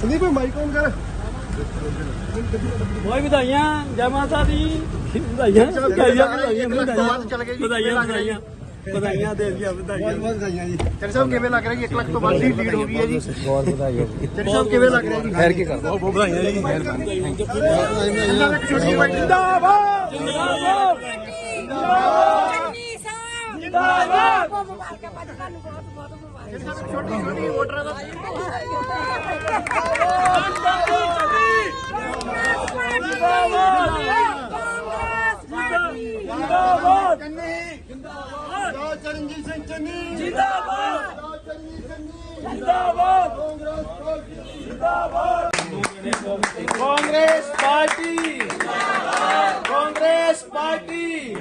Sandeep mic on ਕਰ ਬਹੁਤ ਵਧਾਈਆਂ ਜੈ ਮਾਤਾ ਦੀ ਵਧਾਈਆਂ ਵਧਾਈਆਂ ਵਧਾਈਆਂ ਬਾਅਦ ਚੱਲ ਗਏ ਜੀ। ਵਧਾਈਆਂ ਵਧਾਈਆਂ ਵਧਾਈਆਂ ਦੇ ਦਿਆ ਵਧਾਈਆਂ ਬਹੁਤ ਵਧਾਈਆਂ ਜੀ ਚੰਨ ਸਾਹਿਬ ਕਿਵੇਂ ਲੱਗ ਰਿਹਾ ਜੀ 1 ਲੱਖ ਤੋਂ ਵੱਧ ਦੀ ਲੀਡ ਹੋ ਗਈ ਹੈ ਜੀ ਬਹੁਤ ਵਧਾਈਆਂ ਚੰਨ ਸਾਹਿਬ ਕਿਵੇਂ ਲੱਗ ਰਿਹਾ ਜੀ ਖੈਰ ਕੀ ਕਰਦਾ ਬਹੁਤ ਵਧਾਈਆਂ ਜੀ ਇਹਨਾਂ ਵਿੱਚ ਛੋਟੀ ਵਾਈਟ ਜਿੰਦਾਬਾਦ ਜਿੰਦਾਬਾਦ ਚੰਨੀ ਸਾਹਿਬ ਜਿੰਦਾਬਾਦ ਮੁਬਾਰਕਾਂ ਬਾਦ ਤੁਹਾਨੂੰ ਬਹੁਤ ਬਹੁਤ ਮੁਬਾਰਕਾਂ ਛੋਟੀ ਛੋਟੀ ਵੋਟਰਾਂ ਦਾ ਜਿੰਦਾਬਾਦ ਜਿੰਦਾਬਾਦ ਜੋ ਚਰਨਜੀਤ ਸਿੰਘ ਚੰਨੀ ਜਿੰਦਾਬਾਦ ਜੋ ਚਰਨਜੀਤ ਚੰਨੀ ਜਿੰਦਾਬਾਦ Congress party Congress party Congress party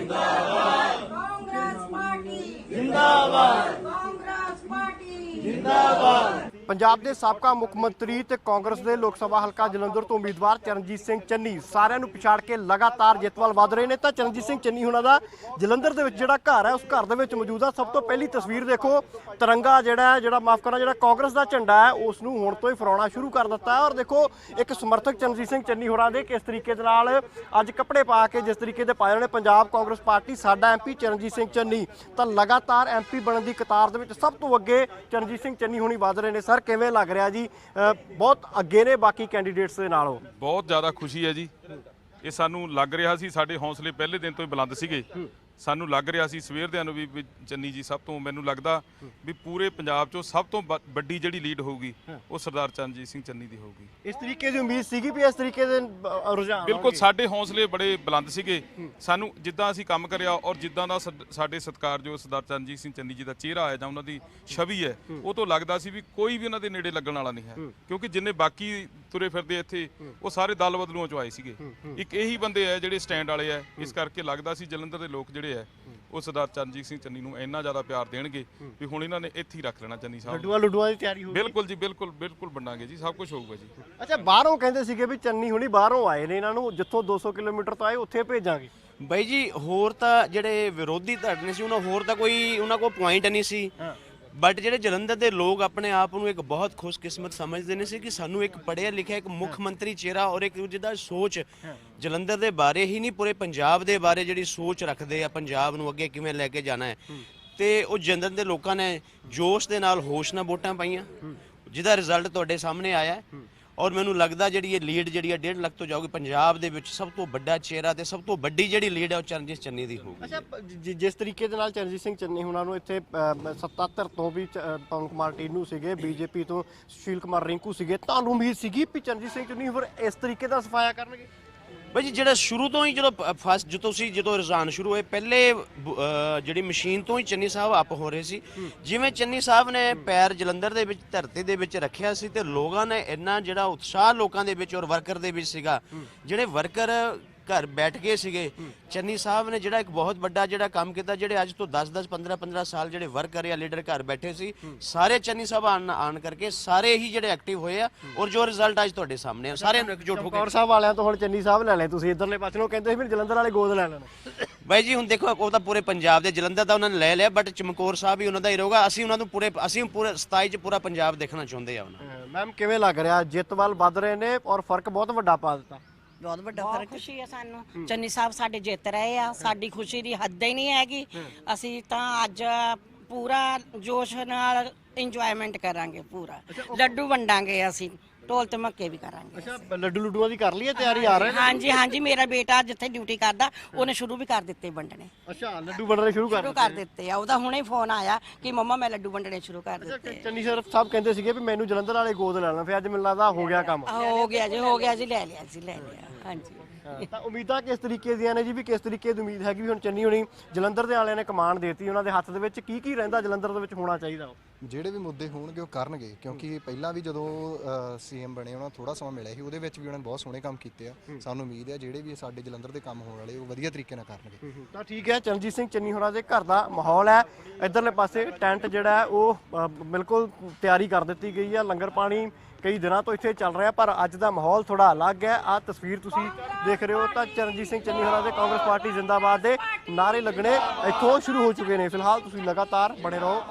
ਜਿੰਦਾਬਾਦ ਕਾਂਗਰਸ ਪਾਰਟੀ ਜਿੰਦਾਬਾਦ ਪੰਜਾਬ ਦੇ ਸਾਬਕਾ ਮੁੱਖ ਮੰਤਰੀ ਤੇ ਕਾਂਗਰਸ ਦੇ ਲੋਕ ਸਭਾ ਹਲਕਾ ਜਲੰਧਰ ਤੋਂ ਉਮੀਦਵਾਰ ਚਰਨਜੀਤ ਸਿੰਘ ਚੰਨੀ ਸਾਰਿਆਂ ਨੂੰ ਪਛਾੜ ਕੇ ਲਗਾਤਾਰ ਜਿੱਤ ਵੱਲ ਵਧ ਰਹੇ ਨੇ। ਤਾਂ ਚਰਨਜੀਤ ਸਿੰਘ ਚੰਨੀ ਹੁਣਾਂ ਦਾ ਜਲੰਧਰ ਦੇ ਵਿੱਚ ਜਿਹੜਾ ਘਰ ਹੈ, ਉਸ ਘਰ ਦੇ ਵਿੱਚ ਮੌਜੂਦ ਆ। ਸਭ ਤੋਂ ਪਹਿਲੀ ਤਸਵੀਰ ਦੇਖੋ, ਤਿਰੰਗਾ ਜਿਹੜਾ ਹੈ, ਜਿਹੜਾ ਮਾਫ ਕਰਨਾ, ਜਿਹੜਾ ਕਾਂਗਰਸ ਦਾ ਝੰਡਾ ਹੈ, ਉਸ ਨੂੰ ਹੁਣ ਤੋਂ ਹੀ ਫਰਾਉਣਾ ਸ਼ੁਰੂ ਕਰ ਦਿੱਤਾ ਹੈ। ਔਰ ਦੇਖੋ, ਇੱਕ ਸਮਰਥਕ ਚਰਨਜੀਤ ਸਿੰਘ ਚੰਨੀ ਹੋਰਾਂ ਦੇ ਕਿਸ ਤਰੀਕੇ ਦੇ ਨਾਲ ਅੱਜ ਕੱਪੜੇ ਪਾ ਕੇ ਜਿਸ ਤਰੀਕੇ ਦੇ ਪਾਏ ਹੋਏ ਨੇ, ਪੰਜਾਬ ਕਾਂਗਰਸ ਪਾਰਟੀ, ਸਾਡਾ ਐਮਪੀ ਚਰਨਜੀਤ ਸਿੰਘ ਚੰਨੀ। ਤਾਂ ਲਗਾਤਾਰ ਐਮਪੀ ਬਣਨ ਦੀ ਕਤਾਰ ਦੇ ਵਿੱਚ ਸਭ ਤੋਂ ਅੱਗੇ ਚਰਨਜੀਤ ਸਿੰਘ ਚੰਨੀ ਹੋਣੀ ਵਧ ਰਹੇ ਨੇ। ਸਰ ਕਿਵੇਂ ਲੱਗ ਰਿਹਾ ਜੀ? ਬਹੁਤ ਅੱਗੇ ਨੇ ਬਾਕੀ ਕੈਂਡੀਡੇਟਸ ਦੇ ਨਾਲੋਂ। ਬਹੁਤ ਜ਼ਿਆਦਾ ਖੁਸ਼ੀ ਹੈ ਜੀ। ਇਹ ਸਾਨੂੰ ਲੱਗ ਰਿਹਾ ਸੀ, ਸਾਡੇ ਹੌਸਲੇ ਪਹਿਲੇ ਦਿਨ ਤੋਂ ਹੀ ਬੁਲੰਦ ਸੀਗੇ। ਸਾਨੂੰ ਲੱਗ ਰਿਹਾ ਸੀ ਸਵੇਰ ਦੇ ਨੂੰ ਵੀ ਚੰਨੀ ਜੀ ਸਭ ਤੋਂ ਮੈਨੂੰ ਲੱਗਦਾ ਵੀ ਪੂਰੇ ਪੰਜਾਬ 'ਚੋਂ ਸਭ ਤੋਂ ਵੱਡੀ ਜਿਹੜੀ ਲੀਡ ਹੋਊਗੀ ਉਹ ਸਰਦਾਰ ਚਰਨਜੀਤ ਸਿੰਘ ਚੰਨੀ ਦੀ ਹੋਊਗੀ। ਇਸ ਤਰੀਕੇ ਦੀ ਉਮੀਦ ਸੀਗੀ ਵੀ ਇਸ ਤਰੀਕੇ ਦੇ ਰੁਝਾਨ ਬਿਲਕੁਲ। ਸਾਡੇ ਹੌਸਲੇ ਬੜੇ ਬੁਲੰਦ ਸੀਗੇ। ਸਾਨੂੰ ਜਿੱਦਾਂ ਅਸੀਂ ਕੰਮ ਕਰਿਆ ਔਰ ਜਿੱਦਾਂ ਦਾ ਸਾਡੇ ਸਤਿਕਾਰਯੋਗ ਸਰਦਾਰ ਚਰਨਜੀਤ ਸਿੰਘ ਚੰਨੀ ਜੀ ਦਾ ਚਿਹਰਾ ਹੈ ਜਾਂ ਉਹਨਾਂ ਦੀ ਛਵੀ ਹੈ ਉਹ ਤੋਂ ਲੱਗਦਾ ਸੀ ਵੀ ਕੋਈ ਵੀ ਉਹਨਾਂ ਦੇ ਨੇੜੇ ਲੱਗਣ ਵਾਲਾ ਨਹੀਂ ਹੈ। ਕਿਉਂਕਿ ਜਿੰਨੇ ਬਾਕੀ ਤੁਰੇ ਫਿਰਦੇ ਇੱਥੇ ਉਹ ਸਾਰੇ ਦਲ ਬਦਲੂਆਂ ਚੋਂ ਆਏ ਸੀਗੇ। ਇੱਕ ਇਹੀ ਬੰਦੇ ਆ ਜਿਹੜੇ ਸਟੈਂਡ ਵਾਲੇ ਆ ਇਸ ਕਰਕੇ ਲੱਗਦਾ ਸੀ ਜਲੰਧਰ ਦੇ ਲੋਕ ਜਿਹੜੇ ਆ। ਉਹ ਸਰਦਾਰ ਚਰਨਜੀਤ ਸਿੰਘ ਚੰਨੀ ਨੂੰ ਇੰਨਾ ਜ਼ਿਆਦਾ ਪਿਆਰ ਦੇਣਗੇ ਵੀ ਹੁਣ ਇਹਨਾਂ ਨੇ ਇੱਥੇ ਹੀ ਰੱਖ ਲੈਣਾ ਚੰਨੀ ਸਾਹਿਬ ਨੂੰ। ਲੱਡੂਆਂ ਲੁੱਡੂਆਂ ਦੀ ਤਿਆਰੀ ਹੋ ਗਈ। ਬਿਲਕੁਲ ਜੀ ਬਿਲਕੁਲ ਬਿਲਕੁਲ ਵੰਡਾਂਗੇ ਜੀ ਸਭ ਕੁਝ ਹੋਊਗਾ ਜੀ। ਅੱਛਾ ਬਾਹਰੋਂ ਕਹਿੰਦੇ ਸੀਗੇ ਵੀ ਚੰਨੀ ਹੁਣੀ ਬਾਹਰੋਂ ਆਏ ਨੇ ਇਹਨਾਂ ਨੂੰ ਜਿੱਥੋਂ 200 ਕਿਲੋਮੀਟਰ ਤੋਂ ਆਏ ਉੱਥੇ ਭੇਜਾਂਗੇ। ਬਾਈ ਜੀ ਹੋਰ ਤਾਂ ਜਿਹੜੇ ਵਿਰੋਧੀ ਧੜੇ ਨੇ ਸੀ ਉਹਨਾਂ ਹੋਰ ਤਾਂ ਕੋਈ ਉਹਨਾਂ ਕੋਲ ਪੁਆਇੰਟ ਨਹੀਂ ਸੀ। ਬਟ ਜਿਹੜੇ ਜਲੰਧਰ ਦੇ ਲੋਕ ਆਪਣੇ ਆਪ ਨੂੰ ਇੱਕ ਬਹੁਤ ਖੁਸ਼ਕਿਸਮਤ ਸਮਝਦੇ ਨੇ ਸੀ ਕਿ ਸਾਨੂੰ ਇੱਕ ਪੜ੍ਹਿਆ ਲਿਖਿਆ ਇੱਕ ਮੁੱਖ ਮੰਤਰੀ ਚਿਹਰਾ ਔਰ ਇੱਕ ਜਿਹਦਾ ਸੋਚ ਜਲੰਧਰ ਦੇ ਬਾਰੇ ਹੀ ਨਹੀਂ ਪੂਰੇ ਪੰਜਾਬ ਦੇ ਬਾਰੇ ਜਿਹੜੀ ਸੋਚ ਰੱਖਦੇ ਆ ਪੰਜਾਬ ਨੂੰ ਅੱਗੇ ਕਿਵੇਂ ਲੈ ਕੇ ਜਾਣਾ ਹੈ। ਤੇ ਉਹ ਜਲੰਧਰ ਦੇ ਲੋਕਾਂ ਨੇ ਜੋਸ਼ ਦੇ ਨਾਲ ਹੋਸ਼ ਨਾਲ ਵੋਟਾਂ ਪਾਈਆਂ। ਜਿਹਦਾ ਰਿਜ਼ਲਟ ਤੁਹਾਡੇ ਸਾਹਮਣੇ ਆਇਆ ਹੈ। ਔਰ ਮੈਨੂੰ ਲੱਗਦਾ ਜਿਹੜੀ ਇਹ ਲੀਡ ਜਿਹੜੀ ਹੈ 1.5 ਲੱਖ ਤੋਂ ਜਾਊਗੀ ਪੰਜਾਬ ਦੇ ਵਿੱਚ ਸਭ ਤੋਂ ਵੱਡਾ ਚਿਹਰਾ ਤੇ ਸਭ ਤੋਂ ਵੱਡੀ ਜਿਹੜੀ ਲੀਡ ਹੈ ਉਹ ਚਰਨਜੀਤ ਚੰਨੀ ਦੀ ਹੋਊਗੀ। ਅੱਛਾ ਪ- ਜਿ- ਜਿਸ ਤਰੀਕੇ ਦੇ ਨਾਲ ਚਰਨਜੀਤ ਸਿੰਘ ਚੰਨੀ ਹੁਣਾਂ ਨੂੰ ਇੱਥੇ ਅ, ਸੱਤਾ ਤੋਂ ਵੀ ਚ- ਅ, ਪਵਨ ਕੁਮਾਰ ਟੀਨੂ ਸੀਗੇ ਬੀਜੇਪੀ ਤੋਂ ਸੁਸ਼ੀਲ ਕੁਮਾਰ ਰਿੰਕੂ ਸੀਗੇ ਤੁਹਾਨੂੰ ਉਮੀਦ ਸੀਗੀ ਵੀ ਚਰਨਜੀਤ ਸਿੰਘ ਚੰਨੀ ਹੋਰ ਇਸ ਤਰੀਕੇ ਦਾ ਸਫਾਇਆ ਕਰਨਗੇ। ਬਾਈ ਜੀ, ਜਿਹੜਾ ਸ਼ੁਰੂ ਤੋਂ ਹੀ ਜਦੋਂ ਫਸਟ ਜਦੋਂ ਤੁਸੀਂ, ਜਦੋਂ ਰੁਝਾਨ ਸ਼ੁਰੂ ਹੋਏ, ਪਹਿਲੇ ਜਿਹੜੀ ਮਸ਼ੀਨ ਤੋਂ ਹੀ ਚੰਨੀ ਸਾਹਿਬ ਅਪ ਹੋ ਰਹੇ ਸੀ। ਜਿਵੇਂ ਚੰਨੀ ਸਾਹਿਬ ਨੇ ਪੈਰ ਜਲੰਧਰ ਦੇ ਵਿੱਚ, ਧਰਤੀ ਦੇ ਵਿੱਚ ਰੱਖਿਆ ਸੀ ਤੇ ਲੋਕਾਂ ਨੇ ਇੰਨਾ ਜਿਹੜਾ ਉਤਸ਼ਾਹ ਲੋਕਾਂ ਦੇ ਵਿੱਚ ਔਰ ਵਰਕਰ ਦੇ ਵਿੱਚ ਸੀਗਾ, ਜਿਹੜੇ ਵਰਕਰ ਘਰ ਬੈਠ ਗਏ ਸੀਗੇ। ਚੰਨੀ ਸਾਹਿਬ ਨੇ ਜਿਹੜਾ ਇੱਕ ਬਹੁਤ ਵੱਡਾ ਜਿਹੜਾ ਕੰਮ ਕੀਤਾ ਜਿਹੜੇ ਅੱਜ ਤੋਂ 10 10 15 15 ਸਾਲ ਜਿਹੜੇ ਵਰਕਰ ਜਾਂ ਲੀਡਰ ਘਰ ਬੈਠੇ ਸੀ ਸਾਰੇ ਚੰਨੀ ਸਾਹਿਬ ਆਣ ਆਣ ਕਰਕੇ ਸਾਰੇ ਹੀ ਜਿਹੜੇ ਐਕਟਿਵ ਹੋਏ ਆ ਔਰ ਜੋ ਰਿਜ਼ਲਟ ਅੱਜ ਤੁਹਾਡੇ ਸਾਹਮਣੇ ਆ ਸਾਰਿਆਂ ਨੂੰ ਇਕਜੁੱਟ ਹੋ ਕੇ ਕੌਰ ਸਾਹਿਬ ਵਾਲਿਆਂ ਤੋਂ ਹੁਣ ਚੰਨੀ ਸਾਹਿਬ ਲੈ ਲੈ ਤੁਸੀਂ ਇਧਰਲੇ ਪਾਸੇ ਨੂੰ ਕਹਿੰਦੇ ਸੀ ਵੀ ਜਲੰਧਰ ਵਾਲੇ ਗੋਦ ਲੈ ਲੈਣ। ਬਾਈ ਜੀ ਹੁਣ ਦੇਖੋ ਉਹ ਤਾਂ ਪੂਰੇ ਪੰਜਾਬ ਦੇ ਜਲੰਧਰ ਦਾ ਉਹਨਾਂ ਨੇ ਲੈ ਲਿਆ ਬਟ ਚਮਕੌਰ ਸਾਹਿਬ ਵੀ ਉਹਨਾਂ ਦਾ ਹੀ ਰਹੂਗਾ। ਅਸੀਂ ਉਹਨਾਂ ਨੂੰ ਪੂਰੇ ਅਸੀਂ ਪੂਰੇ 27 ਚ ਪੂਰਾ ਪੰਜਾਬ ਦੇਖਣਾ ਚਾਹੁੰਦੇ ਆ ਉਹਨਾਂ ਮੈਮ ਕਿਵੇਂ ਲੱਗ ਰਿਹਾ? ਜਿੱਤ ਵੱਲ ਵੱਧ ਰਹੇ ਨੇ ਔਰ ਫ਼ਰਕ ਬਹੁਤ ਵੱਡਾ ਪਾ ਦਿੱਤਾ। ਬਹੁਤ ਵੱਡਾ ਫ਼ਰਕ ਖੁਸ਼ੀ ਹੈ ਸਾਨੂੰ। ਚੰਨੀ ਸਾਹਿਬ ਸਾਡੇ ਜਿੱਤ ਰਹੇ ਆ ਸਾਡੀ ਖੁਸ਼ੀ ਦੀ ਹੱਦ ਹੀ ਨਹੀਂ ਹੈਗੀ। ਅਸੀਂ ਤਾਂ ਅੱਜ ਪੂਰਾ ਜੋਸ਼ ਨਾਲ ਇੰਜੋਇਮੈਂਟ ਕਰਾਂਗੇ ਪੂਰਾ। ਲੱਡੂ ਵੰਡਾਂਗੇ ਅਸੀਂ। ਢੋਲ ਤੇ ਮੱਕੇ ਵੀ ਕਰਾਂਗੇ ਅੱਛਾ ਲੱਡੂ ਲੁੱਡੂਆਂ ਦੀ ਕਰ ਲਈ ਹੈ ਤਿਆਰੀ ਆ ਰਹੇ ਹਾਂਜੀ ਹਾਂਜੀ ਮੇਰਾ ਬੇਟਾ ਜਿੱਥੇ ਡਿਊਟੀ ਕਰਦਾ ਉਹਨੇ ਸ਼ੁਰੂ ਵੀ ਕਰ ਦਿੱਤੇ ਵੰਡਣੇ। ਅੱਛਾ ਲੱਡੂ ਵੰਡਣੇ ਸ਼ੁਰੂ ਕਰ ਸ਼ੁਰੂ ਕਰ ਦਿੱਤੇ ਆ ਉਹਦਾ ਹੁਣੇ ਫੋਨ ਆਇਆ ਕਿ ਮੰਮਾ ਮੈਂ ਲੱਡੂ ਵੰਡਣੇ ਸ਼ੁਰੂ ਕਰ ਦਿੱਤੇ ਦਿੱਤੇ ਚੰਨੀ ਸਰ ਸਾਹਿਬ ਕਹਿੰਦੇ ਸੀਗੇ ਵੀ ਮੈਨੂੰ ਜਲੰਧਰ ਵਾਲੇ ਗੋਦ ਲੈ ਲੈਣਾ ਫਿਰ ਅੱਜ ਮੈਨੂੰ ਲੱਗਦਾ ਹੋ ਗਿਆ ਕੰਮ। ਹੋ ਗਿਆ ਜੀ ਹੋ ਗਿਆ ਜੀ ਲੈ ਲਿਆ ਜੀ ਲੈ ਲਿਆ ਹਾਂਜੀ। ਤਾਂ ਉਮੀਦਾਂ ਕਿਸ ਤਰੀਕੇ ਦੀਆਂ ਨੇ ਜੀ ਵੀ ਕਿਸ ਤਰੀਕੇ ਦੀ ਉਮੀਦ ਹੈਗੀ ਵੀ ਹੁਣ ਚੰਨੀ ਹੋਣੀ ਜਲੰਧਰ ਦੇ ਵਾਲਿਆਂ ਨੇ ਕਮਾਂਡ ਦੇਤੀ ਉਹਨਾਂ ਦੇ ਹੱਥ ਦੇ ਵਿੱਚ ਕੀ ਕੀ ਰਹਿੰਦਾ ਜਲੰਧਰ ਦੇ ਵਿੱਚ ਹੋਣਾ ਚਾਹੀਦਾ? ਜਿਹੜੇ ਵੀ ਮੁੱਦੇ ਹੋਣਗੇ ਉਹ ਕਰਨਗੇ ਕਿਉਂਕਿ ਪਹਿਲਾਂ ਵੀ ਜਦੋਂ ਸੀਐਮ ਬਣੇ ਉਹਨਾਂ ਨੂੰ ਥੋੜਾ ਸਮਾਂ ਮਿਲਿਆ ਸੀ ਉਹਦੇ ਵਿੱਚ ਵੀ ਉਹਨਾਂ ਨੇ ਬਹੁਤ ਸੋਹਣੇ ਕੰਮ ਕੀਤੇ ਆ। ਸਾਨੂੰ ਉਮੀਦ ਹੈ ਜਿਹੜੇ ਵੀ ਸਾਡੇ ਜਲੰਧਰ ਦੇ ਕੰਮ ਹੋਣ ਵਾਲੇ ਉਹ ਵਧੀਆ ਤਰੀਕੇ ਨਾਲ ਕਰਨਗੇ। ਤਾਂ ਠੀਕ ਹੈ ਚਰਨਜੀਤ ਸਿੰਘ ਚੰਨੀ ਹੋਰਾਂ ਦੇ ਘਰ ਦਾ ਮਾਹੌਲ ਹੈ। ਇਧਰਲੇ ਪਾਸੇ ਟੈਂਟ ਜਿਹੜਾ ਉਹ ਬਿਲਕੁਲ ਤਿਆਰੀ ਕਰ ਦਿੱਤੀ ਗਈ ਹੈ। ਲੰਗਰ ਪਾਣੀ ਕਈ ਦਿਨਾਂ ਤੋਂ ਇੱਥੇ ਚੱਲ ਰਿਹਾ ਪਰ ਅੱਜ ਦਾ ਮਾਹੌਲ ਥੋੜਾ ਅਲੱਗ ਹੈ। ਆ ਤਸਵੀਰ ਤੁਸੀਂ ਦੇਖ ਰਹੇ ਹੋ ਤਾਂ ਚਰਨਜੀਤ ਸਿੰਘ ਚੰਨੀ ਹੋਰਾਂ ਦੇ ਕਾਂਗਰਸ ਪਾਰਟੀ ਜ਼ਿੰਦਾਬਾਦ ਦੇ ਨਾਰੇ ਲੱਗਣੇ ਇੱਥੋਂ ਸ਼ੁਰੂ ਹੋ ਚੁੱਕੇ ਨੇ। ਫਿਲਹਾਲ ਤੁਸੀਂ ਲਗਾਤਾਰ ਬਣੇ ਰਹੋ।